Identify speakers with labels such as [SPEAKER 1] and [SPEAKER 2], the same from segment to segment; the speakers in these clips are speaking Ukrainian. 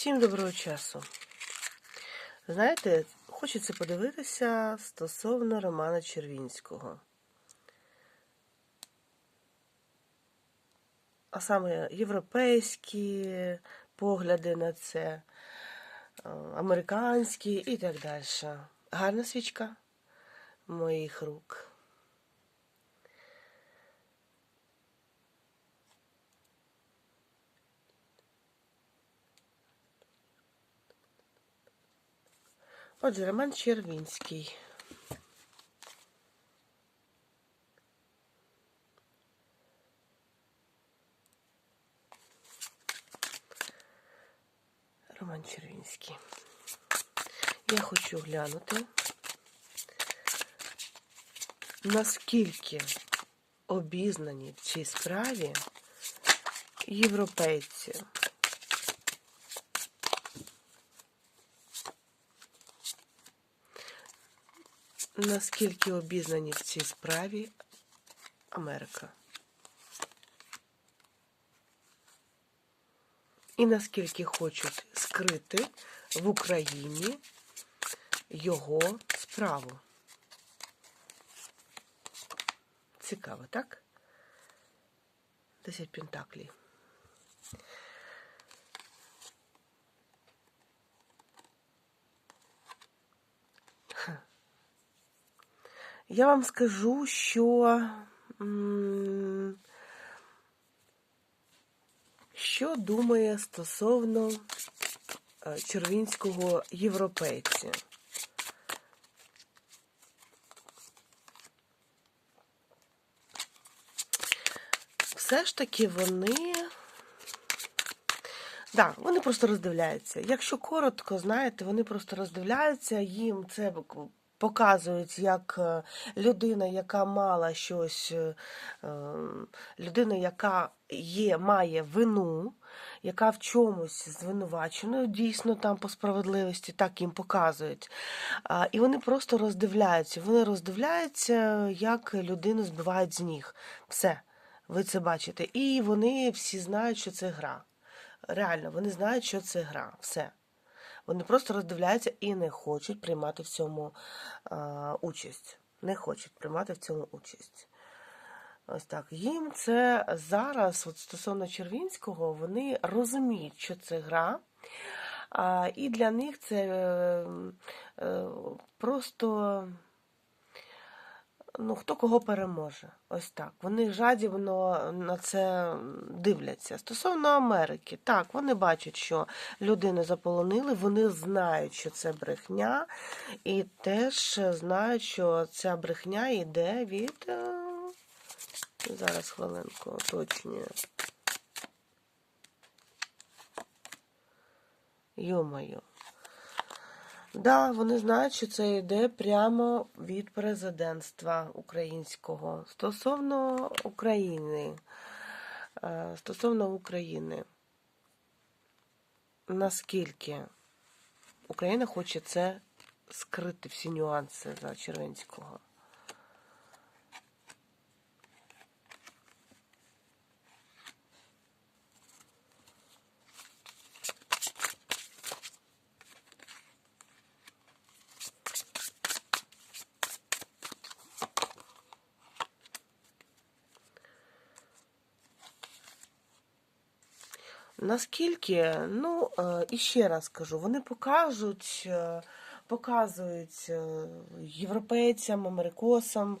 [SPEAKER 1] Всім доброго часу. Знаєте, хочеться подивитися стосовно Романа Червінського. А саме європейські погляди на це, американські і так далі. Гарна свічка моїх рук. Отже, Роман Червінський. Роман Червінський. Я хочу глянути, наскільки обізнані в цій справі європейці. Наскільки обізнані в цій справі Америка? І наскільки хочуть скрити в Україні його справу? Цікаво, так? Десять пентаклей. Я вам скажу, що що думає стосовно е, червінського європейця. Все ж таки вони. Так, вони просто роздивляються. Якщо коротко, знаєте, вони просто роздивляються, їм це показують як е, людина, яка мала щось, е, е, людина, яка є, має вину, яка в чомусь звинувачена, дійсно там по справедливості так їм показують. І вони просто роздивляються. Вони роздивляються, як людину збивають з ніг. Все, ви це бачите. І вони всі знають, що це гра. Реально, вони знають, що це гра. Все. Вони просто роздивляються і не хочуть приймати в цьому участь. Не хочуть приймати в цьому участь. Ось так. Їм це зараз, от стосовно Червінського, вони розуміють, що це гра. І для них це е, е, просто ну, хто кого переможе. Ось так. Вони жадібно на це дивляться. Стосовно Америки, так, вони бачать, що людину заполонили, вони знають, що це брехня, і теж знають, що ця брехня йде від. е, Зараз хвилинку уточнюю. Йо-моє. Да, вони знають, що це йде прямо від президентства українського. Стосовно України. е, Стосовно України. Наскільки Україна хоче це скрити всі нюанси за Червенського? Наскільки, ну, е, і ще раз кажу, вони покажуть, е, показують е, європейцям, америкосам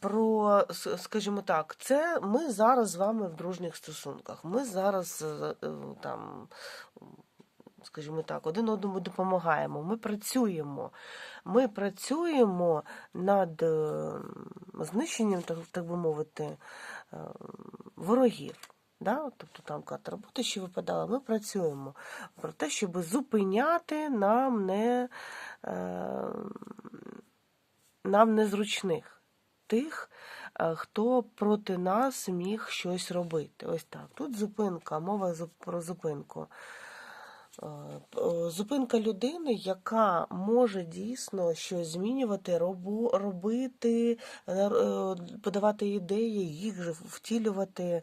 [SPEAKER 1] про, скажімо так, це ми зараз з вами в дружніх стосунках. Ми зараз там. Скажімо так, один одному допомагаємо. Ми працюємо. Ми працюємо над знищенням, так би мовити, ворогів. Да? Тобто там карта роботи ще випадала, ми працюємо про те, щоб зупиняти нам не е, нам незручних тих, е, хто проти нас міг щось робити. Ось так. Тут зупинка, мова про зупинку. Е, зупинка людини, яка може дійсно щось змінювати, робити, е, подавати ідеї, їх же втілювати.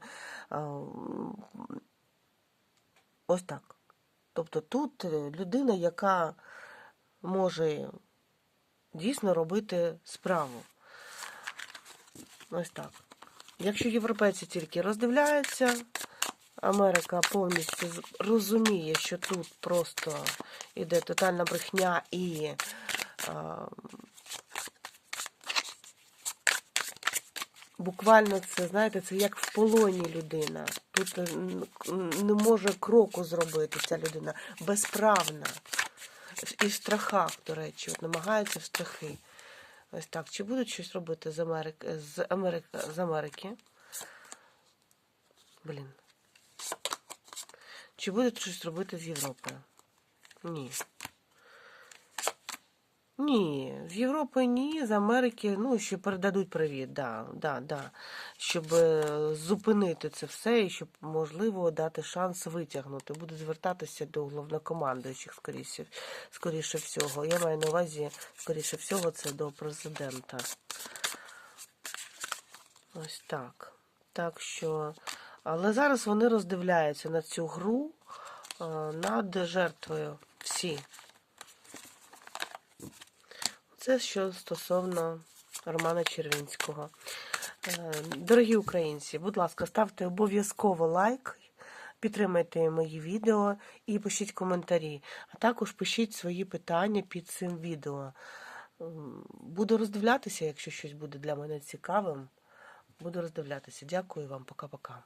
[SPEAKER 1] Ось так. Тобто тут е, людина, яка може дійсно робити справу. Ось так. Якщо європейці тільки роздивляються, Америка повністю розуміє, що тут просто іде тотальна брехня і а, буквально це, знаєте, це як в полоні людина. Тут е, не може кроку зробити ця людина. Безправна. І в страхах, до речі, от намагається в страхи. Ось так. Чи будуть щось робити з Америки, з Америки? Блін. Чи будуть щось робити з Європи? Ні. Ні, з Європи ні, з Америки, ну, ще передадуть привіт, да, да, да. Щоб е, зупинити це все і щоб, можливо, дати шанс витягнути. Буду звертатися до головнокомандуючих, скоріше, скоріше всього. Я маю на увазі, скоріше всього, це до президента. Ось так. Так що. Але зараз вони роздивляються на цю гру е, над жертвою. Всі. Це що стосовно Романа Червінського. Е, Дорогі українці, будь ласка, ставте обов'язково лайк, підтримайте мої відео і пишіть коментарі. А також пишіть свої питання під цим відео. Буду роздивлятися, якщо щось буде для мене цікавим. Буду роздивлятися. Дякую вам, пока-пока.